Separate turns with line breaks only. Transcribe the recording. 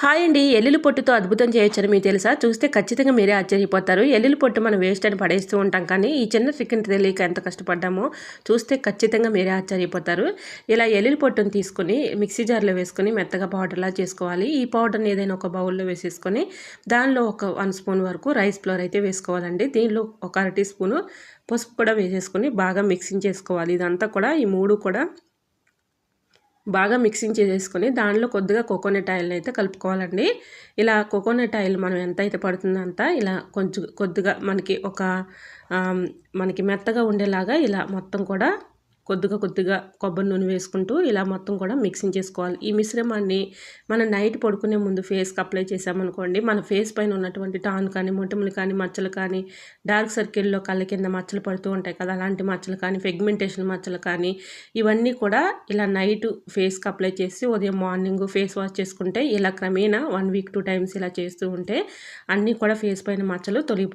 Hi అండి. ఎల్లుల్లి పొట్టుతో అద్భుతం చేయొచ్చని మీకు తెలుసా? చూస్తే ఖచ్చితంగా మీరే ఆశ్చర్యపోతారు. ఎల్లుల్లి పొట్టు మనం వేస్ట్ అని పడేస్తూ ఉంటాం కానీ ఈ చిన్న ట్రిక్ని తెలియక ఎంత కష్టపడ్డామో చూస్తే ఖచ్చితంగా మీరే ఆశ్చర్యపోతారు. ఇలా ఎల్లుల్లి పొట్టును తీసుకుని మిక్సీ జార్లో వేసుకొని మెత్తగా పౌడర్లా చేసుకోవాలి. ఈ పౌడర్ని ఏదైనా ఒక బౌల్లో వేసేసుకొని దానిలో ఒక వన్ స్పూన్ వరకు రైస్ ఫ్లోర్ అయితే వేసుకోవాలండి. దీనిలో ఒక అర టీ స్పూను పసుపు కూడా వేసేసుకొని బాగా మిక్సింగ్ చేసుకోవాలి. ఇదంతా కూడా ఈ మూడు కూడా బాగా మిక్సింగ్ చేసేసుకొని దానిలో కొద్దిగా కోకోనట్ ఆయిల్ని అయితే కలుపుకోవాలండి. ఇలా కోకోనట్ ఆయిల్ మనం ఎంత అయితే పడుతుందో అంత ఇలా కొంచెం కొద్దిగా మనకి ఒక మనకి మెత్తగా ఉండేలాగా ఇలా మొత్తం కూడా కొద్దిగా కొద్దిగా కొబ్బరి నూనె వేసుకుంటూ ఇలా మొత్తం కూడా మిక్సింగ్ చేసుకోవాలి. ఈ మిశ్రమాన్ని మనం నైట్ పడుకునే ముందు ఫేస్కి అప్లై చేసామనుకోండి మన ఫేస్ పైన ఉన్నటువంటి టాన్ కానీ మొటిములు కానీ మచ్చలు కానీ డార్క్ సర్కిల్లో కళ్ళ కింద మచ్చలు పడుతూ ఉంటాయి కదా అలాంటి మచ్చలు కానీ ఫెగ్మెంటేషన్ మచ్చలు కానీ ఇవన్నీ కూడా ఇలా నైట్ ఫేస్కి అప్లై చేసి ఉదయం మార్నింగ్ ఫేస్ వాష్ చేసుకుంటే ఇలా క్రమేణా వన్ వీక్ టూ టైమ్స్ ఇలా చేస్తూ ఉంటే అన్నీ కూడా ఫేస్ పైన మచ్చలు తొలగి